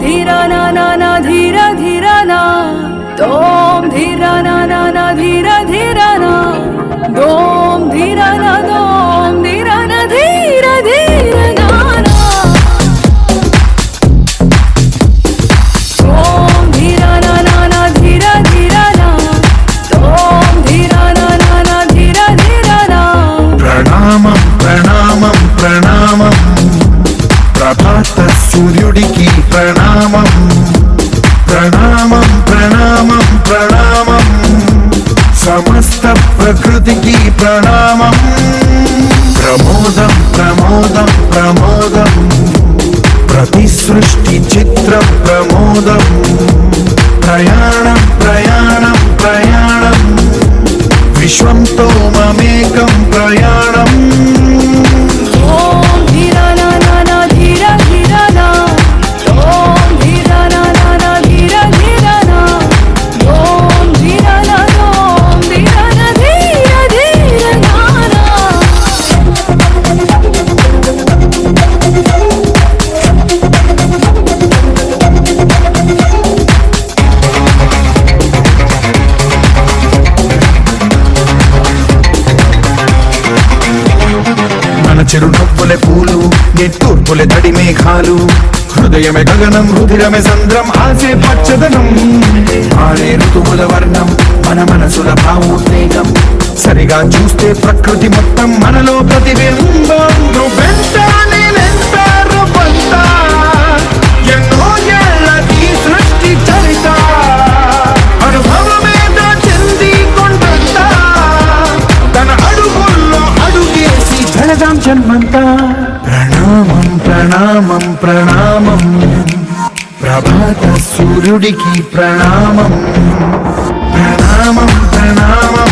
ધીરા ના ના ప్రకృతికి ప్రణామం. ప్రమోదం ప్రమోదం ప్రమోదం. ప్రతి సృష్టి చిత్ర ప్రమోదం. మన చిరునవ్వులే పూలు నిట్టూర్పులే తడి మేఘాలు. హృదయమే గగనం రుధిరమే సంద్రం ఆసే పచ్చదనం. ఆడే ఋతువుల వర్ణం మన మనసుల భావోద్వేగం. సరిగా చూస్తే ప్రకృతి మొత్తం మనలో ప్రతిబింబం. నువ్వెంత అంతా ప్రణామం ప్రణామం ప్రణామం. ప్రభాత సూర్యుడికి ప్రణామం. ప్రణామం ప్రణామం.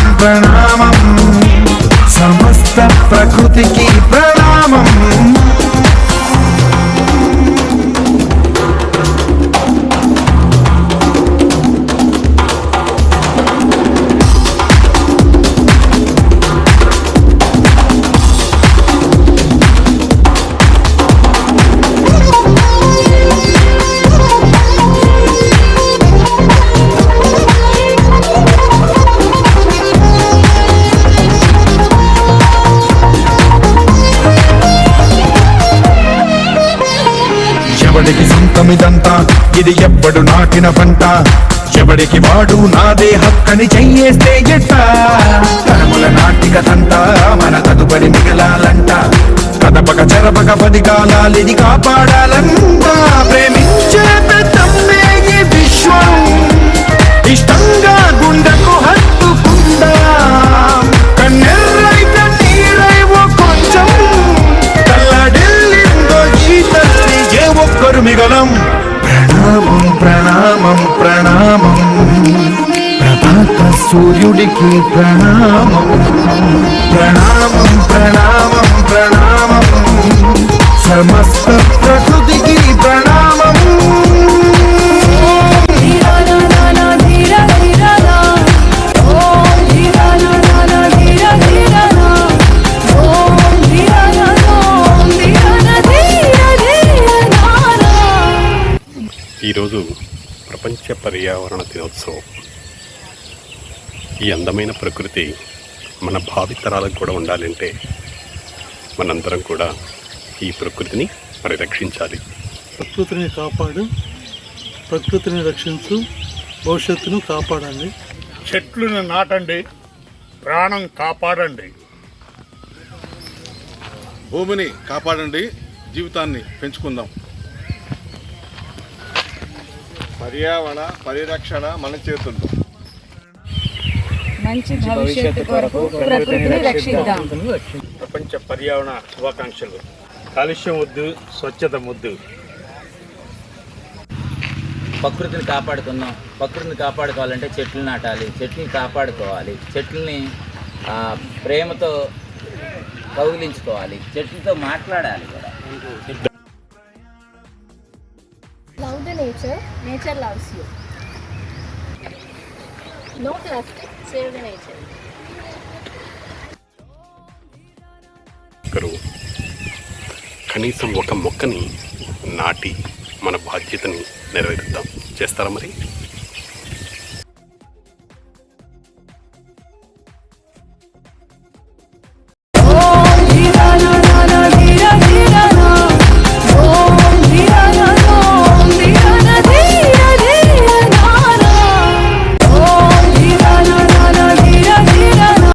ఎవడికి ఇది ఎవ్వడు నాటిన పంట. ఎవడికి వాడు నాదే హక్కని చెయ్యేస్తే ఎట్ట? తరముల నాటిక తంట మన తదుపరి మిగలాలంట. కదపక చెరపక పది కాలాలిది కాపాడాలంట. సూర్యుడికి ప్రణామం ప్రణామం ప్రణామం ప్రణామం. సమస్త ప్రకృతికి ప్రణామం. ఈరోజు ప్రపంచ పర్యావరణ దినోత్సవం. ఈ అందమైన ప్రకృతి మన భావితరాలకు కూడా ఉండాలంటే మనందరం కూడా ఈ ప్రకృతిని పరిరక్షించాలి. ప్రకృతిని కాపాడు ప్రకృతిని రక్షించు భవిష్యత్తును కాపాడండి. చెట్లను నాటండి ప్రాణం కాపాడండి. భూమిని కాపాడండి జీవితాన్ని పెంచుకుందాం. పర్యావరణ పరిరక్షణ మన చేతుల్లో. మంచి భవిష్యత్తు కొరకు ప్రకృతిని రక్షిద్దాం. ప్రపంచ పర్యావరణ శుభాకాంక్షలు. కాలుష్యం వద్దు స్వచ్ఛత ముద్దు. ప్రకృతిని కాపాడుకుందాం. ప్రకృతిని కాపాడుకోవాలంటే చెట్లు నాటాలి. చెట్లని కాపాడుకోవాలి. చెట్లని ఆ, ప్రేమతో కౌగిలించుకోవాలి. చెట్లతో మాట్లాడాలి కూడా. Love the nature, nature loves you. No plastic, save nature. ఒకరు కనీసం ఒక మొక్కని నాటి మన బాధ్యతని నెరవేరుద్దాం. చేస్తారా మరి?